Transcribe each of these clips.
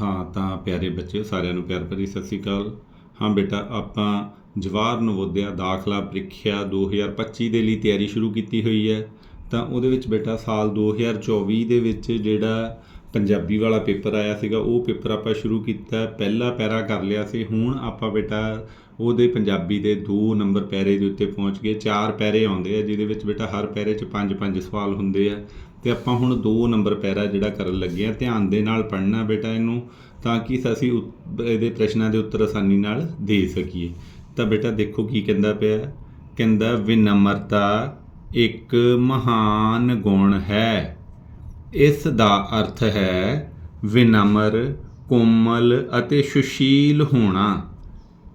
ਹਾਂ, ਤਾਂ ਪਿਆਰੇ ਬੱਚਿਓ, ਸਾਰਿਆਂ ਨੂੰ ਪਿਆਰ ਭਰੀ ਸਤਿ ਸ੍ਰੀ ਅਕਾਲ। ਹਾਂ ਬੇਟਾ, ਆਪਾਂ ਜਵਾਹਰ ਨਵੋਦਿਆ ਦਾਖਲਾ ਪ੍ਰੀਖਿਆ 2025 ਦੇ ਲਈ ਤਿਆਰੀ ਸ਼ੁਰੂ ਕੀਤੀ ਹੋਈ ਹੈ। ਤਾਂ ਉਹਦੇ ਵਿੱਚ ਬੇਟਾ, ਸਾਲ 2024 ਦੇ ਵਿੱਚ ਜਿਹੜਾ ਪੰਜਾਬੀ ਵਾਲਾ ਪੇਪਰ ਆਇਆ ਸੀਗਾ, ਉਹ ਪੇਪਰ ਆਪਾਂ ਸ਼ੁਰੂ ਕੀਤਾ, ਪਹਿਲਾ ਪੈਰਾ ਕਰ ਲਿਆ ਸੀ। ਹੁਣ ਆਪਾਂ ਬੇਟਾ, ਉਹਦੇ ਪੰਜਾਬੀ ਦੇ 2 ਨੰਬਰ ਪੈਰੇ ਦੇ ਉੱਤੇ ਪਹੁੰਚ ਗਏ, ਚਾਰ ਪੈਰੇ ਆਉਂਦੇ ਆ, ਜਿਹਦੇ ਵਿੱਚ ਬੇਟਾ ਹਰ ਪੈਰੇ 'ਚ 5-5 ਸਵਾਲ ਹੁੰਦੇ ਆ। ਤੇ ਆਪਾਂ ਹੁਣ 2 ਨੰਬਰ ਪੈਰਾ ਜਿਹੜਾ ਕਰਨ ਲੱਗੇ ਆ, ਧਿਆਨ ਦੇ ਨਾਲ ਪੜ੍ਹਨਾ ਬੇਟਾ ਇਹਨੂੰ, ਤਾਂ ਕਿ ਅਸੀਂ ਉਤ- ਇਹਦੇ ਪ੍ਰਸ਼ਨਾਂ ਦੇ ਉੱਤਰ ਆਸਾਨੀ ਨਾਲ ਦੇ ਸਕੀਏ। ਤਾਂ ਬੇਟਾ ਦੇਖੋ ਕੀ ਕਹਿੰਦਾ ਪਿਆ, ਕਹਿੰਦਾ ਵਿਨਮਰਤਾ ਇੱਕ ਮਹਾਨ ਗੁਣ ਹੈ। ਇਸ ਦਾ ਅਰਥ ਹੈ ਵਿਨਮਰ, ਕੋਮਲ ਅਤੇ ਸੁਸ਼ੀਲ ਹੋਣਾ।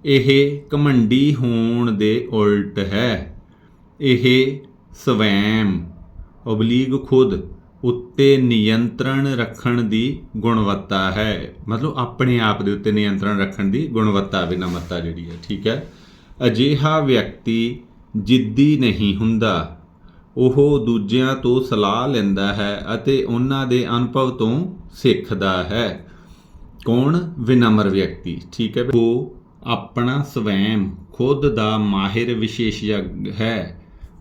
ਇਹ ਘਮੰਡੀ ਹੋਣ ਦੇ ਉਲਟ ਹੈ। ਇਹ ਸਵੈਮ। ਓਬਲੀਗ ਖੁਦ ਉੱਤੇ ਨਿਯੰਤਰਣ ਰੱਖਣ ਦੀ ਗੁਣਵੱਤਾ ਹੈ। ਮਤਲਬ ਆਪਣੇ ਆਪ ਦੇ ਉੱਤੇ ਨਿਯੰਤਰਣ ਰੱਖਣ ਦੀ ਗੁਣਵੱਤਾ ਵਿਨਮਰਤਾ ਜਿਹੜੀ ਹੈ, ਠੀਕ ਹੈ? ਅਜਿਹਾ ਵਿਅਕਤੀ ਜਿੱਦੀ ਨਹੀਂ ਹੁੰਦਾ। ਉਹ ਦੂਜਿਆਂ ਤੋਂ ਸਲਾਹ ਲੈਂਦਾ ਹੈ ਅਤੇ ਉਹਨਾਂ ਦੇ ਅਨੁਭਵ ਤੋਂ ਸਿੱਖਦਾ ਹੈ। ਕੌਣ? ਵਿਨਮਰ ਵਿਅਕਤੀ, ਠੀਕ ਹੈ? ਉਹ ਆਪਣਾ ਸਵੈਮ, ਖੁਦ ਦਾ ਮਾਹਿਰ ਵਿਸ਼ੇਸ਼ਜਗ ਹੈ।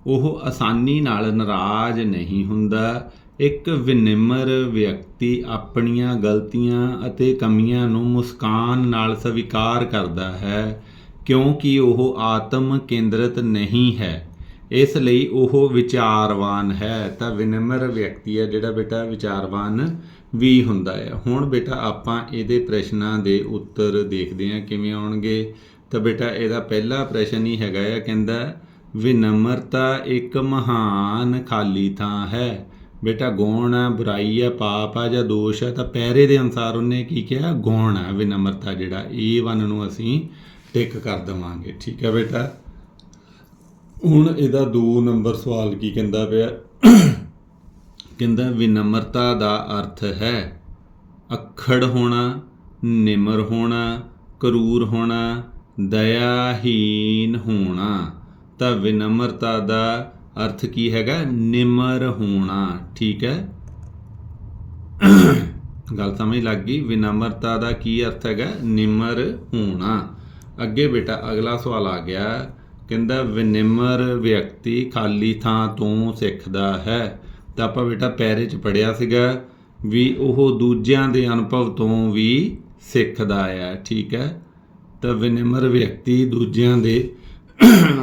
ਉਹ ਆਸਾਨੀ ਨਾਲ ਨਾਰਾਜ਼ ਨਹੀਂ ਹੁੰਦਾ। ਇੱਕ ਵਿਨਿਮਰ ਵਿਅਕਤੀ ਆਪਣੀਆਂ ਗਲਤੀਆਂ ਅਤੇ ਕਮੀਆਂ ਨੂੰ ਮੁਸਕਾਨ ਨਾਲ ਸਵੀਕਾਰ ਕਰਦਾ ਹੈ, ਕਿਉਂਕਿ ਉਹ ਆਤਮ ਕੇਂਦਰਿਤ ਨਹੀਂ ਹੈ। ਇਸ ਲਈ ਉਹ ਵਿਚਾਰਵਾਨ ਹੈ। ਤਾਂ ਵਿਨਮਰ ਵਿਅਕਤੀ ਹੈ, ਜਿਹੜਾ ਬੇਟਾ ਵਿਚਾਰਵਾਨ ਵੀ ਹੁੰਦਾ ਹੈ। ਹੁਣ ਬੇਟਾ, ਆਪਾਂ ਇਹਦੇ ਪ੍ਰਸ਼ਨਾਂ ਦੇ ਉੱਤਰ ਦੇਖਦੇ ਹਾਂ, ਕਿਵੇਂ ਆਉਣਗੇ। ਤਾਂ ਬੇਟਾ, ਇਹਦਾ ਪਹਿਲਾ ਪ੍ਰਸ਼ਨ ਹੀ ਹੈਗਾ ਆ, ਕਹਿੰਦਾ ਵਿਨਮਰਤਾ ਇੱਕ ਮਹਾਨ ਖਾਲੀ ਥਾਂ ਹੈ। ਬੇਟਾ, ਗੁਣ ਹੈ, ਬੁਰਾਈ ਹੈ, ਪਾਪ ਹੈ ਜਾਂ ਦੋਸ਼ ਹੈ ਤਾਂ ਪਹਿਰੇ ਦੇ ਅਨਸਾਰ ਉਹਨੇ ਕੀ ਕਿਹਾ? ਗੁਣ ਹੈ, ਵਿਨਮਰਤਾ ਜਿਹੜਾ, ਇਹ ਵਨ ਨੂੰ ਅਸੀਂ ਟਿਕ ਕਰ ਦਵਾਂਗੇ। ਠੀਕ ਹੈ ਬੇਟਾ? ਹੁਣ ਇਹਦਾ 2 ਨੰਬਰ ਸਵਾਲ ਕੀ ਕਹਿੰਦਾ ਪਿਆ? ਕਹਿੰਦਾ, ਵਿਨਮਰਤਾ ਦਾ ਅਰਥ ਹੈ ਅਖੜ ਹੋਣਾ, ਨਿਮਰ ਹੋਣਾ, ਕਰੂਰ ਹੋਣਾ, ਦਇਆਹੀਨ ਹੋਣਾ। ਤਾਂ ਵਿਨਮਰਤਾ ਦਾ ਅਰਥ ਕੀ ਹੈਗਾ? ਨਿਮਰ ਹੋਣਾ, ਠੀਕ ਹੈ? ਗੱਲ ਸਮਝ ਲੱਗ ਗਈ? ਵਿਨਮਰਤਾ ਦਾ ਕੀ ਅਰਥ ਹੈਗਾ? ਨਿਮਰ ਹੋਣਾ। ਅੱਗੇ ਬੇਟਾ, ਅਗਲਾ ਸਵਾਲ ਆ ਗਿਆ। ਕਹਿੰਦਾ, ਵਿਨਮਰ ਵਿਅਕਤੀ ਖਾਲੀ ਥਾਂ ਤੋਂ ਸਿੱਖਦਾ ਹੈ। ਤਾਂ ਆਪਾਂ ਬੇਟਾ ਪੈਰੇ 'ਚ ਪੜਿਆ ਸੀਗਾ ਵੀ ਉਹ ਦੂਜਿਆਂ ਦੇ ਅਨੁਭਵ ਤੋਂ ਵੀ ਸਿੱਖਦਾ ਹੈ ਠੀਕ ਹੈ? ਤਾਂ ਵਿਨਮਰ ਵਿਅਕਤੀ ਦੂਜਿਆਂ ਦੇ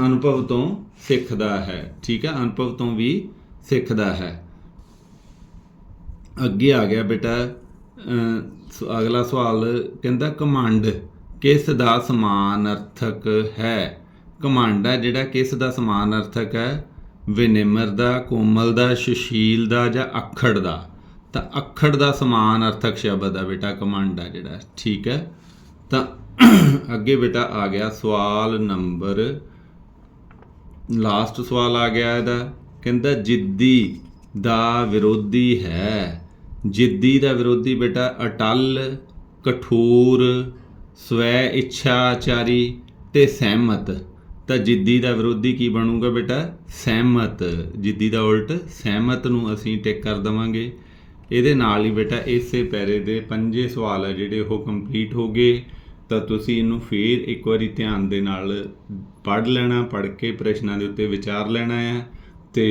ਅਨੁਭਵ ਤੋਂ ਸਿੱਖਦਾ ਹੈ। ਠੀਕ ਹੈ? ਅਨੁਭਵ ਤੋਂ ਵੀ ਸਿੱਖਦਾ ਹੈ। ਅੱਗੇ ਆ ਗਿਆ ਬੇਟਾ ਸ- ਅਗਲਾ ਸਵਾਲ ਕਹਿੰਦਾ, ਕਮਾਂਡ ਕਿਸ ਦਾ ਸਮਾਨ ਅਰਥਕ ਹੈ? ਕਮਾਂਡ ਹੈ ਜਿਹੜਾ ਕਿਸ ਦਾ ਸਮਾਨ ਅਰਥਕ ਹੈ? ਵਿਨਿਮਰ ਦਾ, ਕੋਮਲ ਦਾ, ਸੁਸ਼ੀਲ ਦਾ ਜਾਂ ਅਖੜ ਦਾ? ਤਾਂ ਅਖੜ ਦਾ ਸਮਾਨ ਅਰਥਕ ਸ਼ਬਦ ਹੈ ਬੇਟਾ, ਕਮਾਂਡ ਹੈ ਜਿਹੜਾ। ਠੀਕ ਹੈ? ਤਾਂ ਅੱਗੇ ਬੇਟਾ ਆ ਗਿਆ, ਸਵਾਲ ਨੰਬਰ ਲਾਸਟ ਸਵਾਲ ਆ ਗਿਆ ਇਹਦਾ, ਕਹਿੰਦਾ ਜਿੱਦੀ ਦਾ ਵਿਰੋਧੀ ਹੈ। ਜਿੱਦੀ ਦਾ ਵਿਰੋਧੀ ਬੇਟਾ ਅਟਲ, ਕਠੋਰ, ਸਵੈ ਇੱਛਾਚਾਰੀ ਤੇ ਸਹਿਮਤ। ਤਾਂ ਜਿੱਦੀ ਦਾ ਵਿਰੋਧੀ ਕੀ ਬਣੂਗਾ ਬੇਟਾ? ਸਹਿਮਤ। ਜਿੱਦੀ ਦਾ ਉਲਟ, ਸਹਿਮਤ ਨੂੰ ਅਸੀਂ ਟਿਕ ਕਰ ਦਵਾਂਗੇ। ਇਹਦੇ ਨਾਲ ਹੀ ਬੇਟਾ ਇਸੇ ਪੈਰੇ ਦੇ ਪੰਜੇ ਸਵਾਲ ਆ ਜਿਹੜੇ ਉਹ ਕੰਪਲੀਟ ਹੋ ਗਏ। ਤਾਂ ਤੁਸੀਂ ਇਹਨੂੰ ਫੇਰ ਇੱਕ ਵਾਰੀ ਧਿਆਨ ਦੇ ਨਾਲ ਪੜ੍ਹ ਲੈਣਾ, ਪੜ੍ਹ ਕੇ ਪ੍ਰਸ਼ਨਾਂ ਦੇ ਉੱਤੇ ਵਿਚਾਰ ਲੈਣਾ ਹੈ ਤੇ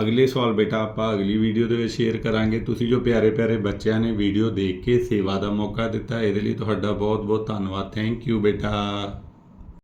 ਅਗਲੇ ਸਵਾਲ ਬੇਟਾ ਆਪਾਂ ਅਗਲੀ ਵੀਡੀਓ ਦੇ ਵਿੱਚ ਸ਼ੇਅਰ ਕਰਾਂਗੇ। ਤੁਸੀਂ ਜੋ ਪਿਆਰੇ ਪਿਆਰੇ ਬੱਚਿਆਂ ਨੇ ਵੀਡੀਓ ਦੇਖ ਕੇ ਸੇਵਾ ਦਾ ਮੌਕਾ ਦਿੱਤਾ, ਇਹਦੇ ਲਈ ਤੁਹਾਡਾ ਬਹੁਤ ਬਹੁਤ ਧੰਨਵਾਦ। ਥੈਂਕ ਯੂ ਬੇਟਾ।